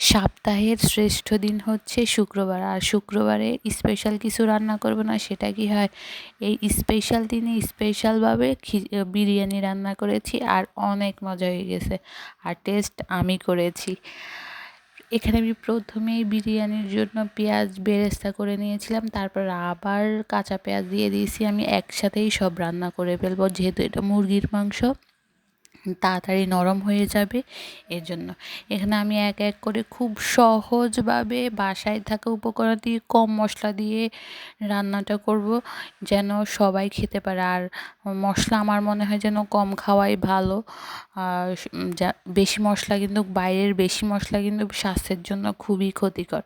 সপ্তাহের শ্রেষ্ঠ দিন হচ্ছে শুক্রবার। আর শুক্রবারে স্পেশাল কিছু রান্না করব না, সেটা কি হয়? এই স্পেশাল দিনে স্পেশালভাবে বিরিয়ানি রান্না করেছি আর অনেক মজা হয়ে গেছে। আর টেস্ট আমি করেছি। এখানে আমি প্রথমেই বিরিয়ানির জন্য পেঁয়াজ বেরেস্তা করে নিয়েছিলাম, তারপর আবার কাঁচা পেঁয়াজ দিয়ে দিয়েছি। আমি একসাথেই সব রান্না করে ফেলব, যেহেতু এটা মুরগির মাংস। তাড়াতাড়ি নরম হয়ে যাবে এর জন্য এখানে আমি এক এক করে খুব সহজভাবে বাসায় থাকা উপকরণ দিয়ে কম মশলা দিয়ে রান্নাটা করব যেন সবাই খেতে পারে। আর মশলা আমার মনে হয় যেন কম খাওয়াই ভালো। যা, বেশি মশলা কিন্তু বাইরের বেশি মশলা কিন্তু স্বাস্থ্যের জন্য খুবই ক্ষতিকর।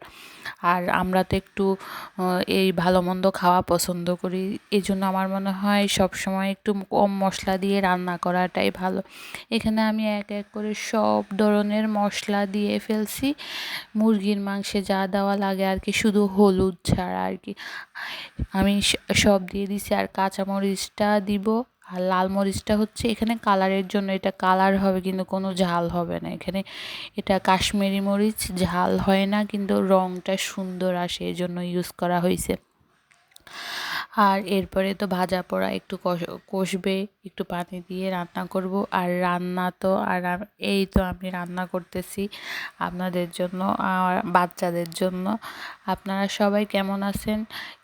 আর আমরা তো একটু এই ভালো মন্দ খাওয়া পছন্দ করি। এই জন্য আমার মনে হয় সব সময় একটু কম মশলা দিয়ে রান্না করাটাই ভালো। এখানে আমি এক এক করে সব ধরনের মশলা দিয়ে ফেলছি। মুরগির মাংসে যা দেওয়া লাগে আর কি, শুধু হলুদ ছাড়া আর কি। আমি সব দিয়ে দিছি আর কাঁচামরিচটা দিব। আর লাল মরিচটা হচ্ছে এখানে কালারের জন্য এটা কালার হবে কিন্তু কোনো ঝাল হবে না। এখানে এটা কাশ্মীরি মরিচ, ঝাল হয় না কিন্তু রঙটা সুন্দর আসে এই জন্য ইউজ করা হয়েছে। আর এরপরে তো ভাজা পোড়া একটু কষবে, একটু পানি দিয়ে রান্না করব। আর রান্না তো, আর এই তো আমি রান্না করতেছি আপনাদের জন্য আর বাচ্চাদের জন্য। আপনারা সবাই কেমন আছেন?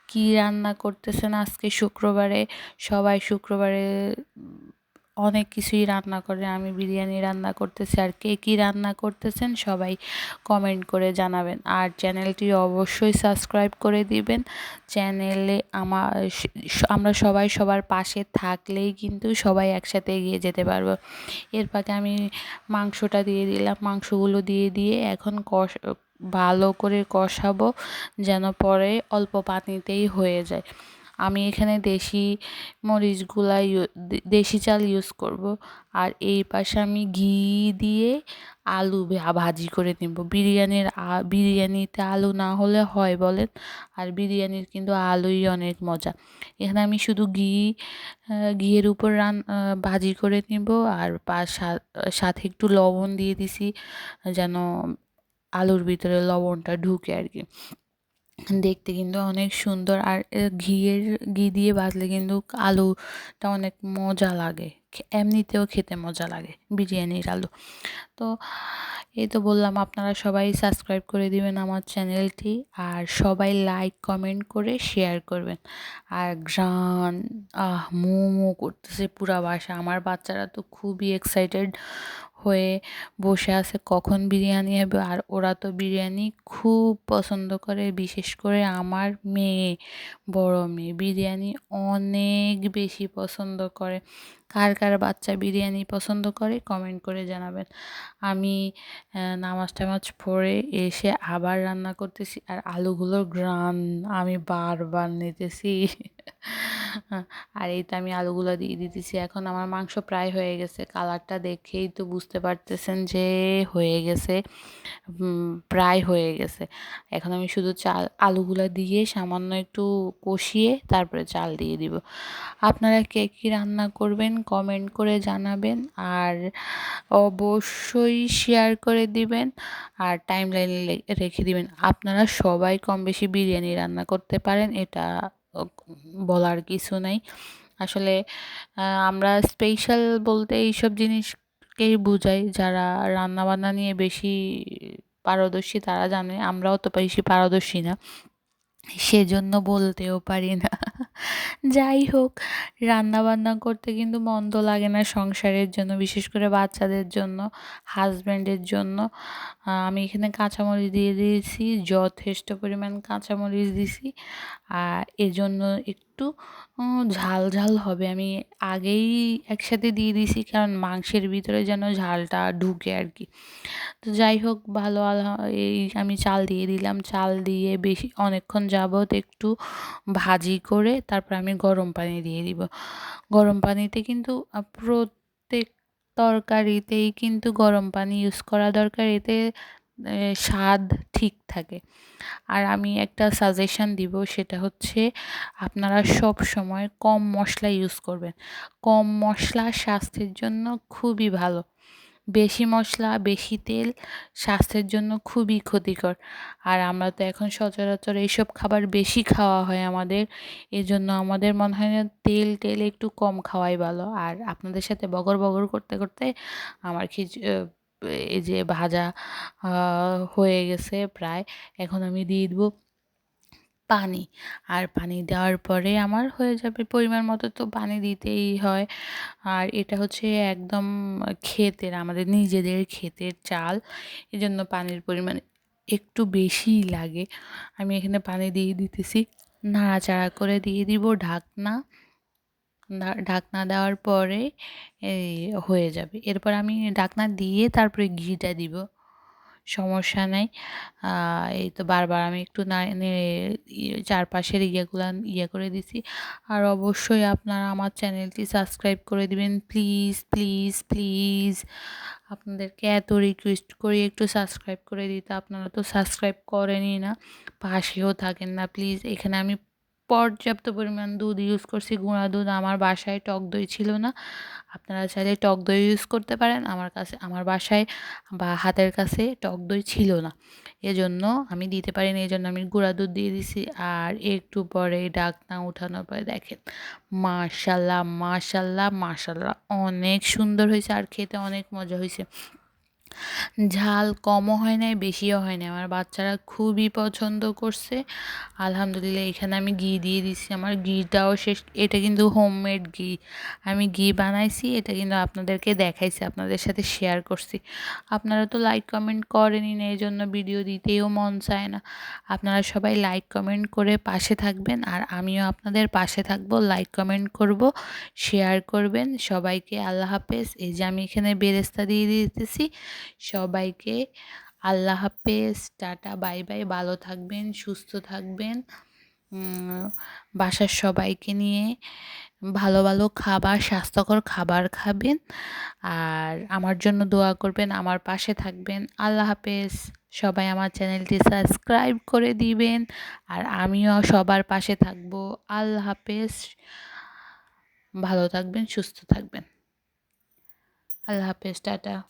কি রান্না করতেছেন আজকে শুক্রবারে? সবাই শুক্রবারে অনেক কিছুই রান্না করে, আমি বিরিয়ানি রান্না করতেছি। আর কে কী রান্না করতেছেন সবাই কমেন্ট করে জানাবেন। আর চ্যানেলটি অবশ্যই সাবস্ক্রাইব করে দিবেন। চ্যানেলে আমার আমরা সবাই সবার পাশে থাকলেই কিন্তু সবাই একসাথে এগিয়ে যেতে পারব। এর ফাঁকে আমি মাংসটা দিয়ে দিলাম। মাংসগুলো দিয়ে দিয়ে এখন কষ ভালো করে কষাবো যেন পরে অল্প পানিতেই হয়ে যায়। আমি এখানে দেশি মরিচগুলা দেশি চাল ইউজ করব। আর এই পাশে আমি ঘি দিয়ে আলু ভাজি করে নেব। বিরিয়ানির বিরিয়ানিতে আলু না হলে হয় বলেন, আর বিরিয়ানির কিন্তু আলুই অনেক মজা। এখানে আমি শুধু ঘি ঘিয়ের উপর রান ভাজি করে নিব। আর সাথে একটু লবণ দিয়ে দিছি, যেন আলুর ভিতরে লবণটা ঢুকে আর কি। দেখতে কিন্তু অনেক সুন্দর আর ঘিয়ের, ঘি দিয়ে ভাজলে কিন্তু আলুটা অনেক মজা লাগে। এমনিতেও খেতে মজা লাগে বিরিয়ানির আলু। তো এই তো বললাম, আপনারা সবাই সাবস্ক্রাইব করে দিবেন আমার চ্যানেলটি আর সবাই লাইক, কমেন্ট করে শেয়ার করবেন। আর গ্রান আহ, মোমো করতেছে পুরা বাসা। আমার বাচ্চারা তো খুবই এক্সাইটেড হয়ে বসে আছে কখন বিরিয়ানি হবে? আর ওরা তো বিরিয়ানি খুব পছন্দ করে, বিশেষ করে আমার মেয়ে, বড় মেয়ে। বিরিয়ানি অনেক বেশি পছন্দ করে। কার কার বাচ্চা বিরিয়ানি পছন্দ করে কমেন্ট করে জানাবেন। আমি নামাজ টামাজ পড়ে এসে আবার রান্না করতেছি আর আলুগুলোর গ্রান আমি বারবার নিতেছি। আর এই তো আমি আলুগুলো দিয়ে দিতেছি। এখন আমার মাংস প্রায় হয়ে গেছে। কালারটা দেখেই তো বুঝতে পারতেছেন যে হয়ে গেছে প্রায় হয়ে গেছে। এখন আমি শুধু চাল, আলুগুলো দিয়ে সামান্য একটু কষিয়ে তারপরে চাল দিয়ে দিব। আপনারা কে কী রান্না করবেন কমেন্ট করে জানাবেন আর অবশ্যই শেয়ার করে দিবেন আর টাইম লাইনে রেখে দিবেন। আপনারা সবাই কম বেশি বিরিয়ানি রান্না করতে পারেন, এটা বলার কিছু নাই। আসলে আমরা স্পেশাল বলতে এইসব জিনিসকেই বুঝাই। যারা রান্নাবান্না নিয়ে বেশি পারদর্শী তারা জানে, আমরাও তো বেশি পারদর্শী না। সেজন্য বলতেও পারি না। যাই হোক, রান্নাবান্না করতে কিন্তু মন্দ লাগে না সংসারের জন্য, বিশেষ করে বাচ্চাদের জন্য হাজব্যান্ডের জন্য। আমি এখানে কাঁচামরিচ দিয়ে দিয়েছি, যথেষ্ট পরিমাণ কাঁচামরিচ দিছি। আর এজন্য একটু ঝাল ঝাল হবে। আমি আগেই একসাথে দিয়ে দিয়েছি, কারণ মাংসের ভিতরে যেন ঝালটা ঢুকে আর কি তো যাই হোক, ভালো এই আমি চাল দিয়ে দিলাম। চাল দিয়ে বেশি, অনেকক্ষণ যাবত একটু ভাজি করে তারপর আমি গরম পানি দিয়ে দিব। গরম পানিতে কিন্তু প্রত্যেক তরকারিতেই কিন্তু গরম পানি ইউজ করা দরকার। এতে স্বাদ ঠিক থাকে। আর আমি একটা সাজেশান দিব, সেটা হচ্ছে আপনারা সব সময় কম মশলা ইউজ করবেন। কম মশলা স্বাস্থ্যের জন্য খুবই ভালো। বেশি মশলা, বেশি তেল স্বাস্থ্যের জন্য খুবই ক্ষতিকর। আর আমরা তো এখন সচরাচর এইসব খাবার বেশি খাওয়া হয় আমাদের। এজন্য আমাদের মনে হয় না তেল টেল একটু কম খাওয়াই ভালো। আর আপনাদের সাথে বগর বগর করতে করতে আমার খিচ এই যে ভাজা হয়ে গেছে প্রায়। এখন আমি দিয়ে দেবো পানি। আর পানি দেওয়ার পরে আমার হয়ে যাবে পরিমাণ মতো তো পানি দিতেই হয়। আর এটা হচ্ছে একদম ক্ষেতের, আমাদের নিজেদের ক্ষেতের চাল। এজন্য পানির পরিমাণ একটু বেশিই লাগে। আমি এখানে পানি দিয়ে দিতেছি। নাড়াচাড়া করে দিয়ে দিব ঢাকনা। ঢাকনা দেওয়ার পরে হয়ে যাবে। এরপর আমি ঢাকনা দিয়ে তারপরে ঘিটা দিব। সমস্যা নেই। এই তো বারবার আমি একটু না চারপাশের ইয়েগুলো ইয়ে করে দিছি। আর অবশ্যই আপনারা আমার চ্যানেলটি সাবস্ক্রাইব করে দিবেন। Please please please. আপনাদেরকে এত রিকোয়েস্ট করি একটু সাবস্ক্রাইব করে দিতে। আপনারা তো সাবস্ক্রাইব করেনই না। পাশেও থাকেন না, প্লিজ। এখানে আমি পর্যাপ্ত পরিমাণ দুধ ইউজ করছি, গুঁড়া দুধ, আমার বাসায় টক দই ছিল না। আপনারা চাইলে টক দই ইউজ করতে পারেন, আমার কাছে, আমার বাসায় বা হাতের কাছে টক দই ছিল না। এজন্য আমি দিতে পারিনি এই জন্য আমি গুঁড়া দুধ দিয়ে দিছি। আর একটু পরে ডাকনা উঠানোর পরে দেখেন, মাশাল্লাহ মাশাল্লাহ মাশাল্লাহ, অনেক সুন্দর হয়েছে। আর খেতে অনেক মজা হয়েছে। ঝাল কমও হয় নাই, বেশিও হয় নাই। আমার বাচ্চারা খুবই পছন্দ করছে। আলহামদুলিল্লাহ, এখানে আমি ঘি দিয়ে দিচ্ছি আমার ঘিটাও শেষ, এটা কিন্তু হোমমেড ঘি। আমি ঘি বানাইছি, এটা কিন্তু আপনাদেরকে দেখাইছি, আপনাদের সাথে শেয়ার করছি। আপনারা তো লাইক কমেন্ট করেনই না এই জন্য ভিডিও দিতেও মন চায় না। আপনারা সবাই লাইক কমেন্ট করে পাশে থাকবেন, আর আমিও আপনাদের পাশে থাকব লাইক কমেন্ট করব শেয়ার করবেন। সবাইকে আল্লাহ হাফেজ। এই যে আমি এখানে বেরেস্তা দিয়ে দিতেছি। সবাইকে আল্লাহ হাফেজ, টাটা, বাই বাই, ভালো থাকবেন, সুস্থ থাকবেন। বাসার সবাইকে নিয়ে ভালো ভালো খাবার, স্বাস্থ্যকর খাবার খাবেন। আর আমার জন্য দোয়া করবেন, আমার পাশে থাকবেন। আল্লাহ হাফেজ। সবাই আমার চ্যানেলটি সাবস্ক্রাইব করে দিবেন। আর আমিও সবার পাশে থাকব। আল্লাহ হাফেজ। ভালো থাকবেন, সুস্থ থাকবেন। আল্লাহ হাফেজ, টাটা।